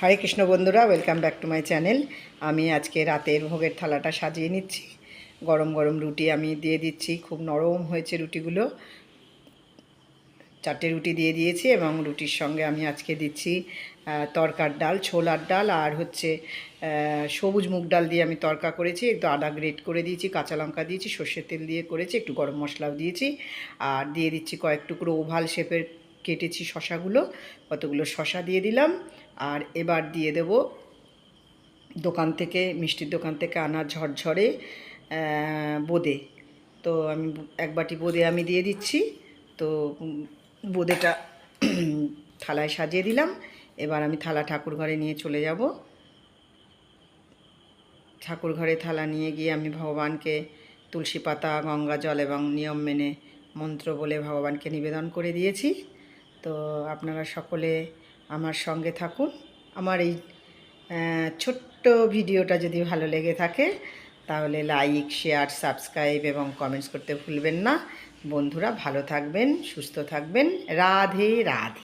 হরে কৃষ্ণ বন্ধুরা welcome back to my channel আমি আজকে রাতের ভোগের থালাটা সাজিয়ে নিচ্ছি। গরম গরম রুটি আমি দিয়ে দিচ্ছি। খুব নরম হয়েছে রুটিগুলো। চারটে রুটি দিয়ে দিয়েছি এবং রুটির সঙ্গে আমি আজকে দিচ্ছি তরকার ডাল, ছোলার ডাল আর হচ্ছে সবুজ মুগ ডাল দিয়ে আমি তরকা করেছি। একটু আদা গ্রেট করে দিয়েছি, কাঁচা লঙ্কা দিয়েছি, সর্ষের তেল দিয়ে করেছি, একটু গরম মশলাও দিয়েছি। আর দিয়ে দিচ্ছি কয়েক টুকরো ওভাল শেপের কেটেছি শশাগুলো, কতগুলো শশা দিয়ে দিলাম। আর এবার দিয়ে দেব দোকান থেকে, মিষ্টির দোকান থেকে আনা ঝরঝরে বোঁদে। তো আমি এক বাটি বোঁদে আমি দিয়ে দিচ্ছি। তো বোঁদেটা থালায় সাজিয়ে দিলাম। এবার আমি থালা ঠাকুর ঘরে নিয়ে চলে যাব। ঠাকুর ঘরে থালা নিয়ে গিয়ে আমি ভগবানকে তুলসী পাতা, গঙ্গা জল এবং নিয়ম মেনে মন্ত্র বলে ভগবানকে নিবেদন করে দিয়েছি। তো আপনারা সকলে আমার সঙ্গে থাকুন। আমার এই ছোট্ট ভিডিওটা যদি ভালো লেগে থাকে, তাহলে লাইক, শেয়ার, সাবস্ক্রাইব এবং কমেন্টস করতে ভুলবেন না। বন্ধুরা ভালো থাকবেন, সুস্থ থাকবেন। রাধে রাধে।